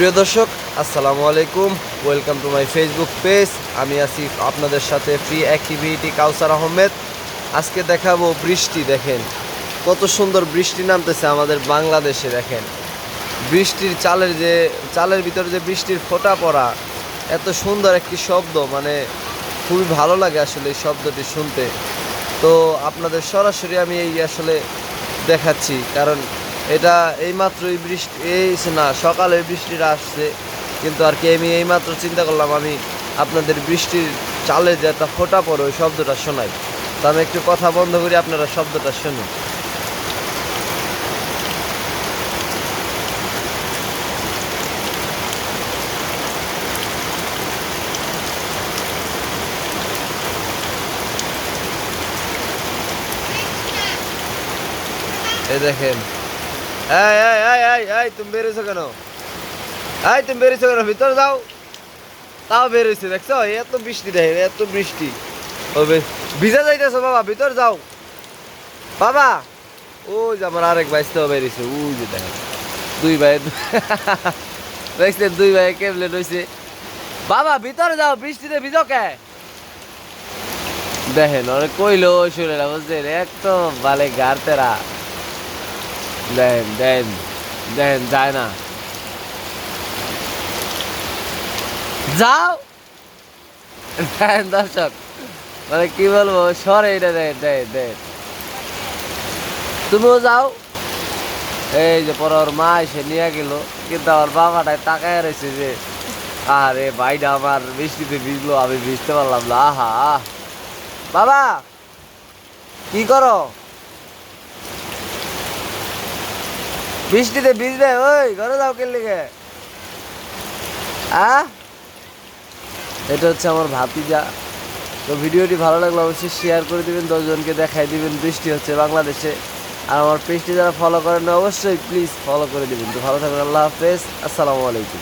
প্রিয় দর্শক, আসসালামু আলাইকুম। Welcome to my Facebook page আমি আসিফ আপনাদের সাথে ফ্রি অ্যাক্টিভিটি কাউসার আহমেদ আজকে দেখাবো বৃষ্টি, দেখেন। কত সুন্দর বৃষ্টি নামতেছে আমাদের বাংলাদেশে, দেখেন। বৃষ্টির চালের যে, চালের ভিতরে যে বৃষ্টির ফোঁটা পড়া, এত সুন্দর একটি শব্দ মানে খুবই ভালো লাগে আসলে এই শব্দটি শুনতে। তো আপনাদের সরাসরি আমি এই আসলে দেখাচ্ছি, কারণ এটা এইমাত্র এই বৃষ্টি, এই না, সকালে বৃষ্টিটা আসছে, কিন্তু আর কি আমি এইমাত্র চিন্তা করলাম, আমি আপনাদের বৃষ্টির চালে যে একটা ফোঁটা পড়ে, ওই শব্দটা শোনাই। তো আমি একটু কথা বন্ধ করি, আপনারা শব্দটা শুনুন। এই দেখেন এই এই এই এই এই, তুমি বেরিয়েছো কেন? এই, তুমি বেরিয়েছো কেন? ভিতরে যাও। তাও বেরিয়েছে দেখছ? এত বৃষ্টি দেখেন এত বৃষ্টি। ভিজে যাইতেছো, বাবা, ভিতর যাও। বাবা, ওই যে আমার আরেক তো বেরিয়েছে ওই যে দেখেন। দুই ভাই, দেখছেন, দুই ভাই কেবলে রয়েছে বাবা, ভিতরে যাও, বৃষ্টিতে ভিজো কে? দেখেন, ওরে কইলো, ওই শুনে না বুঝছেন? একদম বালে গাড়তেরা দেন দেন দেন যায় না যাও দেন দর্শক মানে কি বলব, সরে এটা দেন দেন দেন। তুমিও যাও। এই যে পরে ওর মা এসে নিয়ে গেল, কিন্তু আমার বাবাটাই তাকায় রয়েছে যে, আরে ভাইটা আমার বৃষ্টিতে ভিজলো, আমি ভিজতে পারলাম না আহ। বাবা, কি করো? বৃষ্টিতে ভিজবে, ওই, ঘরে যাও কে লিগে। আ? এটা হচ্ছে আমার ভাতিজা। তো ভিডিওটি ভালো লাগলে অবশ্যই শেয়ার করে দিবেন, দশজনকে দেখাই দিবেন, বৃষ্টি হচ্ছে বাংলাদেশে। আর আমার পেজটি যারা ফলো করেন অবশ্যই প্লিজ ফলো করে দিবেন। তো ভালো থাকবেন, আল্লাহ হাফেজ, আসসালামু আলাইকুম।